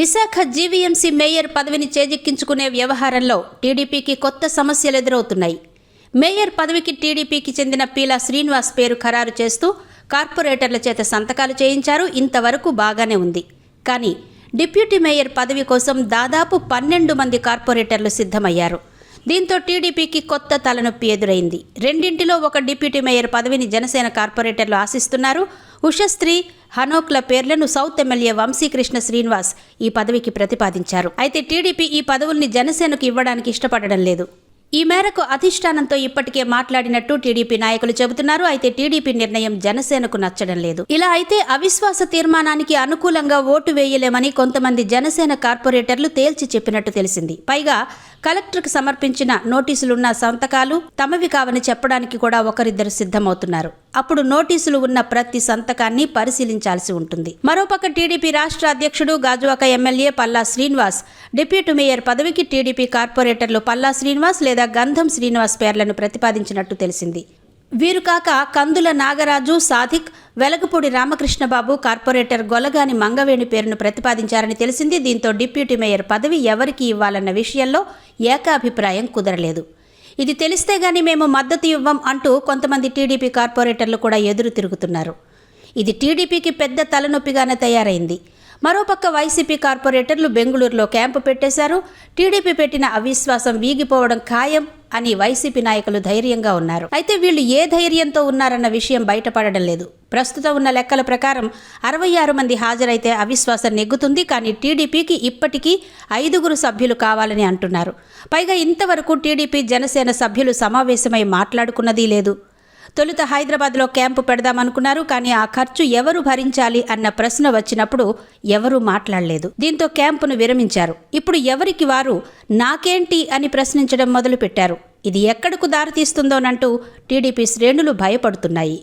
Visakha GVMC mayor పదవిని చేజిక్కించుకునే వ్యవహారంలో టీడీపీకి కొత్త సమస్యలు ఎదురవుతున్నాయి. మేయర్ పదవికి టీడీపీకి చెందిన పీలా శ్రీనివాస్ పేరు ఖరారు చేస్తూ కార్పొరేటర్ల చేత సంతకాలు చేయించారు. ఇంతవరకు బాగానే ఉంది. కానీ డిప్యూటీ మేయర్ పదవి కోసం దాదాపు పన్నెండు మంది కార్పొరేటర్లు సిద్ధమయ్యారు. దీంతో టీడీపీకి కొత్త తలనొప్పి ఎదురైంది. రెండింటిలో ఒక డిప్యూటీ మేయర్ పదవిని జనసేన కార్పొరేటర్లు ఆశిస్తున్నారు. ఉషశ్రీ హనోక్ల పేర్లను సౌత్ ఎమ్మెల్యే వంశీకృష్ణ శ్రీనివాస్ ఈ పదవికి ప్రతిపాదించారు. అయితే టీడీపీ ఈ పదవుల్ని జనసేనకు ఇవ్వడానికి ఇష్టపడడం లేదు. ఈ మేరకు అధిష్టానంతో ఇప్పటికే మాట్లాడినట్టు టీడీపీ నాయకులు చెబుతున్నారు. అయితే టీడీపీ నిర్ణయం జనసేనకు నచ్చడం లేదు. ఇలా అయితే అవిశ్వాస తీర్మానానికి అనుకూలంగా ఓటు వేయలేమని కొంతమంది జనసేన కార్పొరేటర్లు తేల్చి చెప్పినట్టు తెలిసింది. పైగా కలెక్టర్కు సమర్పించిన నోటీసులున్న సంతకాలు తమవి కావని చెప్పడానికి కూడా ఒకరిద్దరు సిద్ధమవుతున్నారు. అప్పుడు నోటీసులు ఉన్న ప్రతి సంతకాన్ని పరిశీలించాల్సి ఉంటుంది. మరోపక్క టీడీపీ రాష్ట్ర అధ్యక్షుడు Gajuwaka MLA Palla Srinivas deputy mayor పదవికి టీడీపీ కార్పొరేటర్లు పల్లా శ్రీనివాస్ లేదా గంధం శ్రీనివాస్ పేర్లను ప్రతిపాదించినట్టు తెలిసింది. వీరు కాక కందుల నాగరాజు సాధిక్ వెలగపూడి రామకృష్ణబాబు కార్పొరేటర్ గొలగాని మంగవేణి పేరును ప్రతిపాదించారని తెలిసింది. దీంతో డిప్యూటీ మేయర్ పదవి ఎవరికి ఇవ్వాలన్న విషయంలో ఏకాభిప్రాయం కుదరలేదు. ఇది తెలిస్తే గాని మేము మద్దతు ఇవ్వం అంటూ కొంతమంది టీడీపీ కార్పొరేటర్లు కూడా ఎదురు తిరుగుతున్నారు. ఇది టీడీపీకి పెద్ద తలనొప్పిగానే తయారైంది. మరోపక్క వైసీపీ కార్పొరేటర్లు బెంగళూరులో క్యాంపు పెట్టేశారు. టీడీపీ పెట్టిన అవిశ్వాసం వీగిపోవడం ఖాయం అని వైసీపీ నాయకులు ధైర్యంగా ఉన్నారు. అయితే వీళ్ళు ఏ ధైర్యంతో ఉన్నారన్న విషయం బయటపడడం లేదు. ప్రస్తుతం ఉన్న లెక్కల ప్రకారం అరవై ఆరు మంది హాజరైతే అవిశ్వాసం నెగ్గుతుంది. కానీ టీడీపీకి ఇప్పటికీ ఐదుగురు సభ్యులు కావాలని అంటున్నారు. పైగా ఇంతవరకు టీడీపీ జనసేన సభ్యులు సమావేశమై మాట్లాడుకున్నదీ లేదు. తొలుత హైదరాబాద్లో క్యాంపు పెడదామనుకున్నారు కానీ ఆ ఖర్చు ఎవరు భరించాలి అన్న ప్రశ్న వచ్చినప్పుడు ఎవరూ మాట్లాడలేదు. దీంతో క్యాంపును విరమించారు. ఇప్పుడు ఎవరికి వారు నాకేంటి అని ప్రశ్నించడం మొదలుపెట్టారు. ఇది ఎక్కడకు దారితీస్తుందోనంటూ టీడీపీ శ్రేణులు భయపడుతున్నాయి.